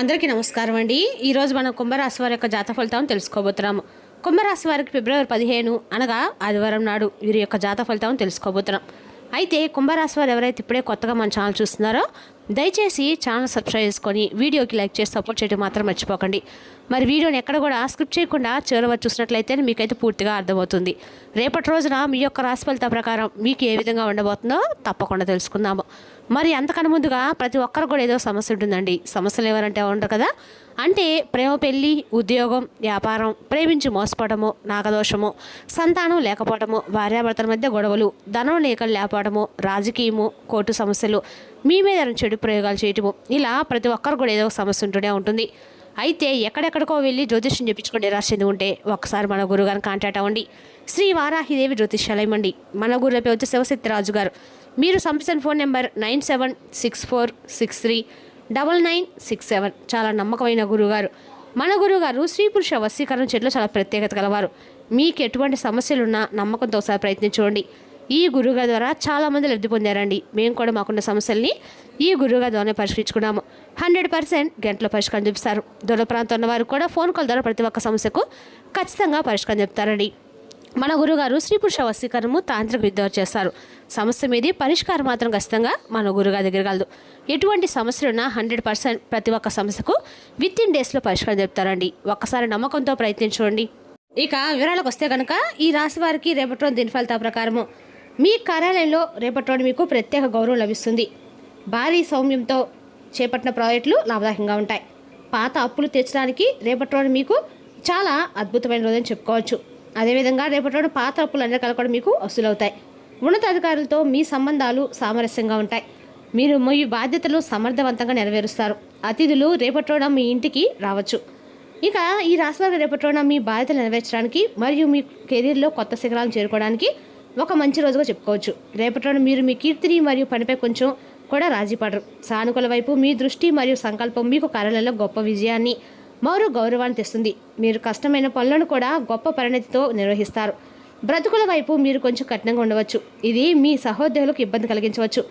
అందరికీ నమస్కారం అండి. ఈరోజు మనం కుంభరాశి వారి యొక్క జాత ఫలితాలను తెలుసుకోబోతున్నాము. కుంభరాశి వారికి ఫిబ్రవరి పదిహేను అనగా ఆదివారం నాడు వీరి యొక్క జాత ఫలితాలను తెలుసుకోబోతున్నాం. అయితే కుంభరాశి వారు ఎవరైతే ఇప్పుడే కొత్తగా మన ఛానల్ చూస్తున్నారో దయచేసి ఛానల్ సబ్స్క్రైబ్ చేసుకొని వీడియోకి లైక్ చేసి సపోర్ట్ చేయడం మాత్రం మర్చిపోకండి. మరి వీడియోని ఎక్కడ కూడా స్క్రిప్ట్ చేయకుండా చివరి వరకు చూసినట్లయితే మీకైతే పూర్తిగా అర్థమవుతుంది. రేపటి రోజున మీ యొక్క రాశి ఫలిత ప్రకారం మీకు ఏ విధంగా ఉండబోతుందో తప్పకుండా తెలుసుకుందాము. మరి అంతకన్నా ముందుగా ప్రతి ఒక్కరు కూడా ఏదో సమస్య ఉంటుందండి. సమస్యలు ఎవరంటే ఉండరు కదా. అంటే ప్రేమ పెళ్ళి ఉద్యోగం వ్యాపారం ప్రేమించి మోసపోవడము నాగదోషము సంతానం లేకపోవడము భార్యాభర్తల మధ్య గొడవలు ధనం లేఖలు లేకపోవడము రాజకీయము కోర్టు సమస్యలు మీ మీద చెడు ప్రయోగాలు చేయటము ఇలా ప్రతి ఒక్కరు కూడా ఏదో ఒక సమస్య ఉంటూనే ఉంటుంది. అయితే ఎక్కడెక్కడికో వెళ్ళి జ్యోతిష్యం చెప్పించుకోండి రాసింది ఉంటే ఒక్కసారి మన గురుగారిని కాంటాక్ట్ అవ్వండి. శ్రీ వారాహిదేవి జ్యోతిష్యాలయం అండి. మన గురులపై వచ్చే వచ్చి రాజు గారు మీరు సంప్రదించిన phone number nine seven six four six three double nine six seven చాలా నమ్మకమైన గురుగారు. మన గురుగారు స్త్రీ పురుష వశీకరణ చెట్లు చాలా ప్రత్యేకత కలవారు మీకు ఎటువంటి సమస్యలున్నా నమ్మకంతో ఒకసారి ప్రయత్నించుకోండి ఈ గురువుగారి ద్వారా చాలామంది లబ్ధి పొందారండి. మేము కూడా మాకున్న సమస్యల్ని ఈ గురువుగారి ద్వారానే పరిష్కరించుకున్నాము. హండ్రెడ్ పర్సెంట్ గంటలో పరిష్కారం చూపిస్తారు. దూర ప్రాంతం ఉన్న వారు కూడా ఫోన్ కాల్ ద్వారా ప్రతి ఒక్క సమస్యకు ఖచ్చితంగా పరిష్కారం చెప్తారండి. మన గురుగారు స్త్రీ పురుష వశీకరణము తాంత్రిక విద్య చేస్తారు. సమస్య మీది పరిష్కారం మాత్రం ఖచ్చితంగా మన గురుగారి దగ్గర కలదు. ఎటువంటి సమస్యలున్నా హండ్రెడ్ పర్సెంట్ ప్రతి ఒక్క సమస్యకు విత్ ఇన్ డేస్లో పరిష్కారం చెప్తారండి. ఒక్కసారి నమ్మకంతో ప్రయత్నించండి. ఇక వివరాలకు వస్తే కనుక ఈ రాశి వారికి రేపటి రోజు దీని ప్రకారము మీ కార్యాలయంలో రేపటి మీకు ప్రత్యేక గౌరవం లభిస్తుంది. భారీ సౌమ్యంతో చేపట్టిన ప్రాజెక్టులు లాభదాయకంగా ఉంటాయి. పాత అప్పులు తీర్చడానికి రేపటి మీకు చాలా అద్భుతమైన రోజని చెప్పుకోవచ్చు. అదేవిధంగా రేపటి పాత అప్పులు అన్ని కూడా మీకు వసూలవుతాయి ఉన్నతాధికారులతో మీ సంబంధాలు సామరస్యంగా ఉంటాయి. మీరు మీ బాధ్యతలు సమర్థవంతంగా నెరవేరుస్తారు. అతిథులు రేపటి మీ ఇంటికి రావచ్చు. ఇక ఈ రాశివారి రేపటి మీ బాధ్యతలు నెరవేర్చడానికి మరియు మీ కెరీర్లో కొత్త శిఖరాలను చేరుకోవడానికి ఒక మంచి రోజుగా చెప్పుకోవచ్చు. రేపటి రోజున మీరు మీ కీర్తిని మరియు పనిపై కొంచెం కూడా రాజీపడరు. సానుకూల వైపు మీ దృష్టి మరియు సంకల్పం మీకు కార్యాలయంలో గొప్ప విజయాన్ని మరో గౌరవాన్ని తెస్తుంది. మీరు కష్టమైన పనులను కూడా గొప్ప పరిణతితో నిర్వహిస్తారు. బ్రతుకుల వైపు మీరు కొంచెం కఠినంగా ఉండవచ్చు. ఇది మీ సహోద్యోగులకు ఇబ్బంది కలిగించవచ్చు.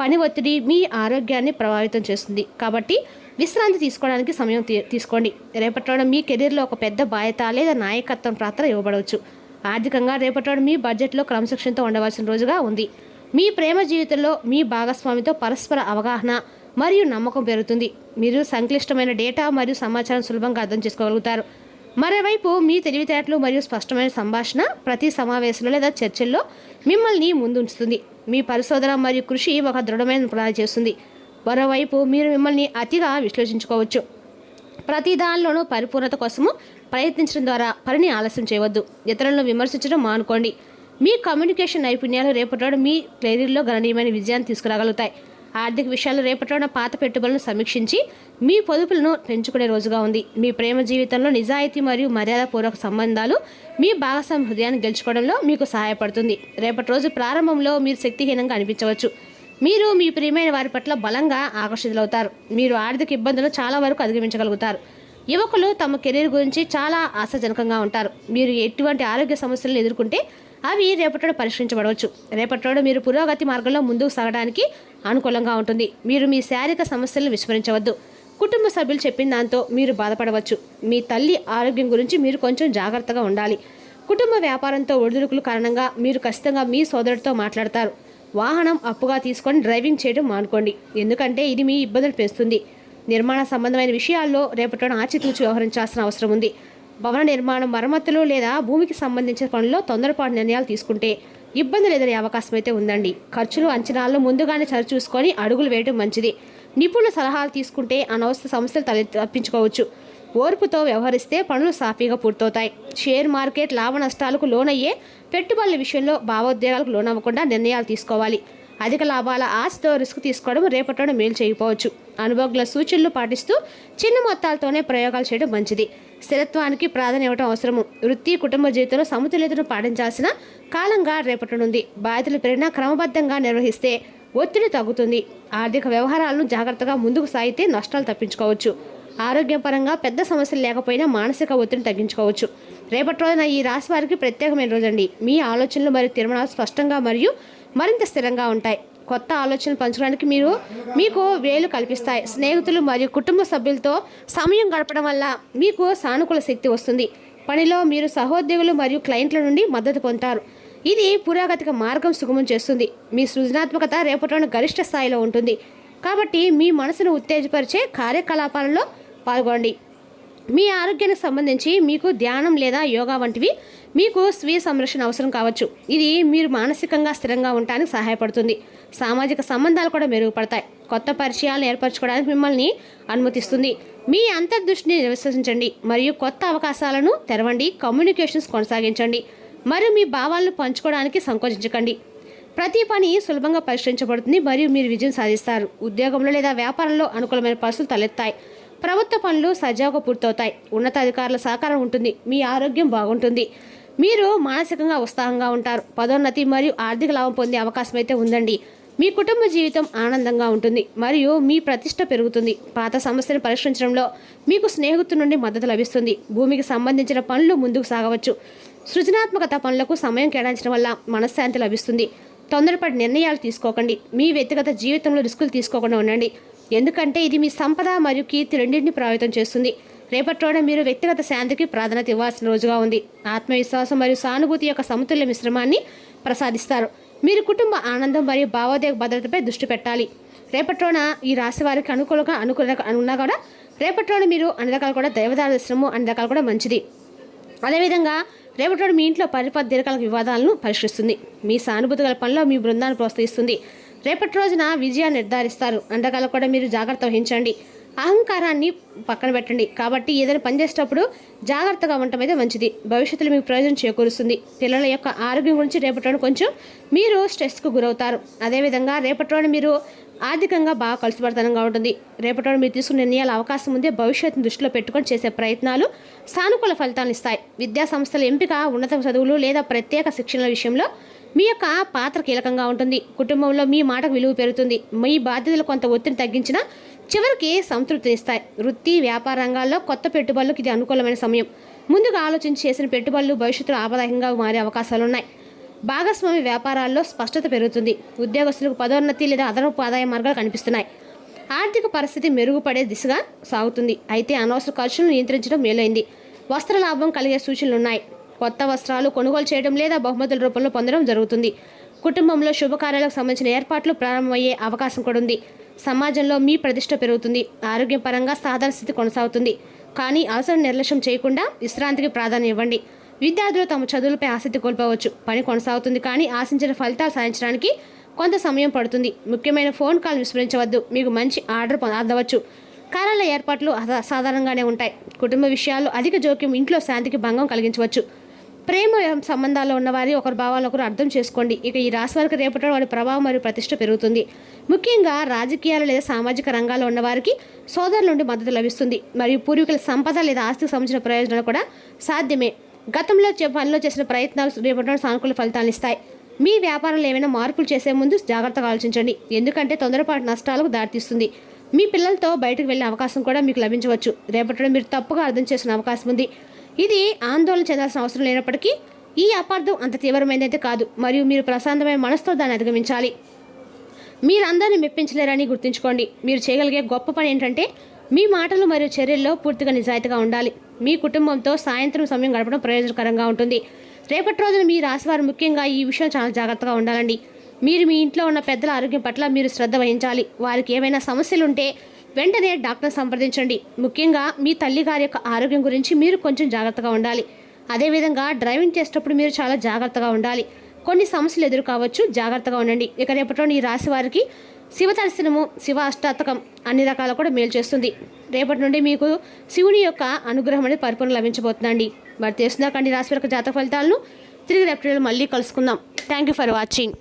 పని ఒత్తిడి మీ ఆరోగ్యాన్ని ప్రభావితం చేస్తుంది. కాబట్టి విశ్రాంతి తీసుకోవడానికి సమయం తీ- తీసుకోండి. రేపటి మీ కెరీర్లో ఒక పెద్ద బాధ్యత లేదా నాయకత్వం పాత్ర ఇవ్వబడవచ్చు. ఆర్థికంగా రేపటి మీ బడ్జెట్లో క్రమశిక్షణతో ఉండవలసిన రోజుగా ఉంది. మీ ప్రేమ జీవితంలో మీ భాగస్వామితో పరస్పర అవగాహన మరియు నమ్మకం పెరుగుతుంది. మీరు సంక్లిష్టమైన డేటా మరియు సమాచారం సులభంగా అర్థం చేసుకోగలుగుతారు. మరోవైపు మీ తెలివితేటలు మరియు స్పష్టమైన సంభాషణ ప్రతి సమావేశంలో లేదా చర్చల్లో మిమ్మల్ని ముందుంచుతుంది. మీ పరిశోధన మరియు కృషి ఒక దృఢమైన పునాది చేస్తుంది. మరోవైపు మీరు మిమ్మల్ని అతిగా విశ్లేషించుకోవచ్చు. ప్రతి దానిలోనూ పరిపూర్ణత కోసము ప్రయత్నించడం ద్వారా పనిని ఆలస్యం చేయవద్దు. ఇతరులను విమర్శించడం మానుకోండి. మీ కమ్యూనికేషన్ నైపుణ్యాలు రేపటి మీ కెరీర్లో గణనీయమైన విజయాన్ని తీసుకురాగలుగుతాయి. ఆర్థిక విషయాలు రేపటి పాత పెట్టుబడులను సమీక్షించి మీ పొదుపులను పెంచుకునే రోజుగా ఉంది. మీ ప్రేమ జీవితంలో నిజాయితీ మరియు మర్యాదపూర్వక సంబంధాలు మీ భాగస్వామి హృదయాన్ని గెలుచుకోవడంలో మీకు సహాయపడుతుంది. రేపటి రోజు ప్రారంభంలో మీరు శక్తిహీనంగా అనిపించవచ్చు. మీరు మీ ప్రియమైన వారి పట్ల బలంగా ఆకర్షితులవుతారు. మీరు ఆర్థిక ఇబ్బందులు చాలా వరకు అధిగమించగలుగుతారు. యువకులు తమ కెరీర్ గురించి చాలా ఆశాజనకంగా ఉంటారు. మీరు ఎటువంటి ఆరోగ్య సమస్యలను ఎదుర్కొంటే అవి రేపటి పరిష్కరించబడవచ్చు. రేపటి మీరు పురోగతి మార్గంలో ముందుకు సాగడానికి అనుకూలంగా ఉంటుంది. మీరు మీ శారీరక సమస్యలను విస్మరించవద్దు. కుటుంబ సభ్యులు చెప్పిన దాంతో మీరు బాధపడవచ్చు. మీ తల్లి ఆరోగ్యం గురించి మీరు కొంచెం జాగ్రత్తగా ఉండాలి. కుటుంబ వ్యాపారంతో ఒడిదుడుకుల కారణంగా మీరు ఖచ్చితంగా మీ సోదరుడితో మాట్లాడతారు. వాహనం అప్పుగా తీసుకొని డ్రైవింగ్ చేయడం మానుకోండి. ఎందుకంటే ఇది మీ ఇబ్బందులు పెంచుతుంది. నిర్మాణ సంబంధమైన విషయాల్లో రేపటి ఆచితూచి వ్యవహరించాల్సిన అవసరం ఉంది. భవన నిర్మాణం మరమ్మతులు లేదా భూమికి సంబంధించిన పనుల్లో తొందరపాటు నిర్ణయాలు తీసుకుంటే ఇబ్బందులు ఎదురే అవకాశం అయితే ఉందండి. ఖర్చులు అంచనాలను ముందుగానే సరిచూసుకొని అడుగులు వేయడం మంచిది. నిపుణుల సలహాలు తీసుకుంటే అనవసర సమస్యలు తల తప్పించుకోవచ్చు. ఓర్పుతో వ్యవహరిస్తే పనులు సాఫీగా పూర్తవుతాయి. షేర్ మార్కెట్ లాభ నష్టాలకు లోనయ్యే పెట్టుబడుల విషయంలో భావోద్వేగాలకు లోనవ్వకుండా నిర్ణయాలు తీసుకోవాలి. అధిక లాభాల ఆశతో రిస్క్ తీసుకోవడం రేపటి మేలు చేయకపోవచ్చు. అనుభవజ్ఞుల సూచనలు పాటిస్తూ చిన్న మొత్తాలతోనే ప్రయోగాలు చేయడం మంచిది. స్థిరత్వానికి ప్రాధాన్యం ఇవ్వడం అవసరము. వృత్తి కుటుంబ జీవితంలో సమతుల్యతను పాటించాల్సిన కాలంగా రేపటినుంది బాధ్యతలు పెరిగినా క్రమబద్ధంగా నిర్వహిస్తే ఒత్తిడి తగ్గుతుంది. ఆర్థిక వ్యవహారాలను జాగ్రత్తగా ముందుకు సాగితే నష్టాలు తప్పించుకోవచ్చు. ఆరోగ్యపరంగా పెద్ద సమస్యలు లేకపోయినా మానసిక ఒత్తిడిని తగ్గించుకోవచ్చు. రేపటి రోజున ఈ రాశి వారికి ప్రత్యేకమైన రోజండి. మీ ఆలోచనలు మరియు తీర్మానాలు స్పష్టంగా మరియు మరింత స్థిరంగా ఉంటాయి. కొత్త ఆలోచనలు పంచుకోవడానికి మీరు మీకు వేలు కల్పిస్తాయి. స్నేహితులు మరియు కుటుంబ సభ్యులతో సమయం గడపడం వల్ల మీకు సానుకూల శక్తి వస్తుంది. పనిలో మీరు సహోద్యోగులు మరియు క్లయింట్ల నుండి మద్దతు పొందుతారు. ఇది పురాగతిక మార్గం సుగమం చేస్తుంది. మీ సృజనాత్మకత రేపటిలోని గరిష్ట స్థాయిలో ఉంటుంది. కాబట్టి మీ మనసును ఉత్తేజపరిచే కార్యకలాపాలలో పాల్గొండి మీ ఆరోగ్యానికి సంబంధించి మీకు ధ్యానం లేదా యోగా వంటివి మీకు స్వీయ సంరక్షణ అవసరం కావచ్చు. ఇది మీరు మానసికంగా స్థిరంగా ఉండటానికి సహాయపడుతుంది. సామాజిక సంబంధాలు కూడా మెరుగుపడతాయి. కొత్త పరిచయాలను ఏర్పరచుకోవడానికి మిమ్మల్ని అనుమతిస్తుంది. మీ అంతర్దృష్టిని విశ్వసించండి మరియు కొత్త అవకాశాలను తెరవండి. కమ్యూనికేషన్స్ కొనసాగించండి. మరియు మీ భావాలను పంచుకోవడానికి సంకోచించకండి. ప్రతి పని సులభంగా పరిష్కరించబడుతుంది మరియు మీరు విజయం సాధిస్తారు. ఉద్యోగంలో లేదా వ్యాపారంలో అనుకూలమైన పరిస్థితులు తలెత్తాయి. ప్రభుత్వ పనులు సజావుగా పూర్తవుతాయి. ఉన్నతాధికారుల సహకారం ఉంటుంది. మీ ఆరోగ్యం బాగుంటుంది. మీరు మానసికంగా ఉత్సాహంగా ఉంటారు. పదోన్నతి మరియు ఆర్థిక లాభం పొందే అవకాశం అయితే ఉందండి. మీ కుటుంబ జీవితం ఆనందంగా ఉంటుంది మరియు మీ ప్రతిష్ట పెరుగుతుంది. పాత సమస్యను పరిష్కరించడంలో మీకు స్నేహితుల నుండి మద్దతు లభిస్తుంది. భూమికి సంబంధించిన పనులు ముందుకు సాగవచ్చు. సృజనాత్మకత పనులకు సమయం కేటాయించడం వల్ల మనశ్శాంతి లభిస్తుంది. తొందరపడి నిర్ణయాలు తీసుకోకండి. మీ వ్యక్తిగత జీవితంలో రిస్కులు తీసుకోకుండా ఉండండి. ఎందుకంటే ఇది మీ సంపద మరియు కీర్తి రెండింటిని ప్రభావితం చేస్తుంది. రేపటి రోజున మీరు వ్యక్తిగత శాంతికి ప్రాధాన్యత ఇవ్వాల్సిన రోజుగా ఉంది. ఆత్మవిశ్వాసం మరియు సానుభూతి యొక్క సమతుల్య మిశ్రమాన్ని ప్రసాదిస్తారు. మీరు కుటుంబ ఆనందం మరియు భావోద్వేగ భద్రతపై దృష్టి పెట్టాలి. రేపటి రోజున ఈ రాశి వారికి అనుకూలంగా అనుకూల ఉన్నా కూడా రేపటి రోజున మీరు అన్ని రకాలు కూడా దైవదార దర్శనము అన్ని రకాలు కూడా మంచిది. అదేవిధంగా రేపటి రోజు మీ ఇంట్లో పరిపతి దీర్ఘాల వివాదాలను పరిష్కరిస్తుంది. మీ సానుభూతి గల పనిలో మీ బృందాన్ని ప్రోత్సహిస్తుంది. రేపటి రోజున విజయాన్ని నిర్ధారిస్తారు. అండకాల కూడా మీరు జాగ్రత్త వహించండి. అహంకారాన్ని పక్కన పెట్టండి. కాబట్టి ఏదైనా పనిచేసేటప్పుడు జాగ్రత్తగా ఉండటం అయితే మంచిది. భవిష్యత్తులో మీకు ప్రయోజనం చేకూరుస్తుంది. పిల్లల యొక్క ఆరోగ్యం గురించి రేపటి రోజు కొంచెం మీరు స్ట్రెస్కు గురవుతారు. అదేవిధంగా రేపటి రోజు మీరు ఆర్థికంగా బాగా కలిసిపడతనంగా ఉంటుంది. రేపటి రోజు మీరు తీసుకున్న నిర్ణయాల అవకాశం ఉందే భవిష్యత్తును దృష్టిలో పెట్టుకొని చేసే ప్రయత్నాలు సానుకూల ఫలితాలను ఇస్తాయి. విద్యా సంస్థల ఎంపిక ఉన్నత చదువులు లేదా ప్రత్యేక శిక్షణల విషయంలో మీ యొక్క పాత్ర కీలకంగా ఉంటుంది. కుటుంబంలో మీ మాటకు విలువ పెరుగుతుంది. మీ బాధ్యతలు కొంత ఒత్తిడి తగ్గించినా చివరికి సంతృప్తినిస్తాయి వృత్తి వ్యాపార రంగాల్లో కొత్త పెట్టుబడులకు ఇది అనుకూలమైన సమయం. ముందుగా ఆలోచించి చేసిన పెట్టుబడులు భవిష్యత్తులో ఆపదాయకంగా మారే అవకాశాలు ఉన్నాయి. భాగస్వామి వ్యాపారాల్లో స్పష్టత పెరుగుతుంది. ఉద్యోగస్తులకు పదోన్నతి లేదా అదనపు ఆదాయ మార్గాలు కనిపిస్తున్నాయి. ఆర్థిక పరిస్థితి మెరుగుపడే దిశగా సాగుతుంది. అయితే అనవసర ఖర్చులను నియంత్రించడం మేలైంది. వస్త్ర లాభం కలిగే సూచనలు ఉన్నాయి. కొత్త వస్త్రాలు కొనుగోలు చేయడం లేదా బహుమతుల రూపంలో పొందడం జరుగుతుంది. కుటుంబంలో శుభకార్యాలకు సంబంధించిన ఏర్పాట్లు ప్రారంభమయ్యే అవకాశం కూడా ఉంది. సమాజంలో మీ ప్రతిష్ట పెరుగుతుంది. ఆరోగ్యపరంగా సాధారణ స్థితి కొనసాగుతుంది. కానీ అవసరం నిర్లక్ష్యం చేయకుండా విశ్రాంతికి ప్రాధాన్యం ఇవ్వండి. విద్యార్థులు తమ చదువులపై ఆసక్తి కోల్పోవచ్చు. పని కొనసాగుతుంది కానీ ఆశించిన ఫలితాలు సాధించడానికి కొంత సమయం పడుతుంది. ముఖ్యమైన ఫోన్ కాల్ విస్మరించవద్దు. మీకు మంచి ఆర్డర్ పొందవచ్చు కార్యాలయ ఏర్పాట్లు అసా- సాధారణంగానే ఉంటాయి. కుటుంబ విషయాల్లో అధిక జోక్యం ఇంట్లో శాంతికి భంగం కలిగించవచ్చు. ప్రేమ సంబంధాల్లో ఉన్నవారి ఒకరి భావాలను ఒకరు అర్థం చేసుకోండి. ఇక ఈ రాశి వారికి రేపటి వారి ప్రభావం మరియు ప్రతిష్ట పెరుగుతుంది. ముఖ్యంగా రాజకీయాలు లేదా సామాజిక రంగాల్లో ఉన్నవారికి సోదరుల నుండి మద్దతు లభిస్తుంది. మరియు పూర్వీకుల సంపద లేదా ఆస్తికి సంబంధించిన ప్రయోజనాలు కూడా సాధ్యమే. గతంలో చే- పనిలో చేసిన ప్రయత్నాలు రేపటి సానుకూల ఫలితాలు ఇస్తాయి. మీ వ్యాపారంలో ఏమైనా మార్పులు చేసే ముందు జాగ్రత్తగా ఆలోచించండి. ఎందుకంటే తొందరపాటు నష్టాలకు దారితీస్తుంది. మీ పిల్లలతో బయటకు వెళ్ళే అవకాశం కూడా మీకు లభించవచ్చు. రేపటిలో మీరు తప్పుగా అర్థం చేసుకునే అవకాశం ఉంది. ఇది ఆందోళన చెందాల్సిన అవసరం లేనప్పటికీ ఈ అపార్థం అంత తీవ్రమైనదైతే కాదు. మరియు మీరు ప్రశాంతమైన మనసుతో దాన్ని అధిగమించాలి. మీరందరినీ మెప్పించలేరని గుర్తుంచుకోండి. మీరు చేయగలిగే గొప్ప పని ఏంటంటే మీ మాటలు మరియు చర్యల్లో పూర్తిగా నిజాయితీగా ఉండాలి. మీ కుటుంబంతో సాయంత్రం సమయం గడపడం ప్రయోజనకరంగా ఉంటుంది. రేపటి రోజున మీ రాశివారు ముఖ్యంగా ఈ విషయం చాలా జాగ్రత్తగా ఉండాలండి. మీరు మీ ఇంట్లో ఉన్న పెద్దల ఆరోగ్యం పట్ల మీరు శ్రద్ధ వహించాలి. వారికి ఏమైనా సమస్యలు ఉంటే వెంటనే డాక్టర్ సంప్రదించండి. ముఖ్యంగా మీ తల్లి గారి యొక్క ఆరోగ్యం గురించి మీరు కొంచెం జాగ్రత్తగా ఉండాలి. అదేవిధంగా డ్రైవింగ్ చేసేటప్పుడు మీరు చాలా జాగ్రత్తగా ఉండాలి. కొన్ని సమస్యలు ఎదురు కావచ్చు జాగ్రత్తగా ఉండండి. ఇక రేపటిలో ఈ రాశి వారికి శివ దర్శనము శివ అష్టాతకం అన్ని రకాల కూడా మేలు చేస్తుంది. రేపటి నుండి మీకు శివుని యొక్క అనుగ్రహం అనేది పరిపూర్ణ లభించబోతుందండి. మరి తెలుసుకుందాకండి రాశి యొక్క జాతక ఫలితాలను. తిరిగి రేపటి మళ్ళీ కలుసుకుందాం. Thank you for watching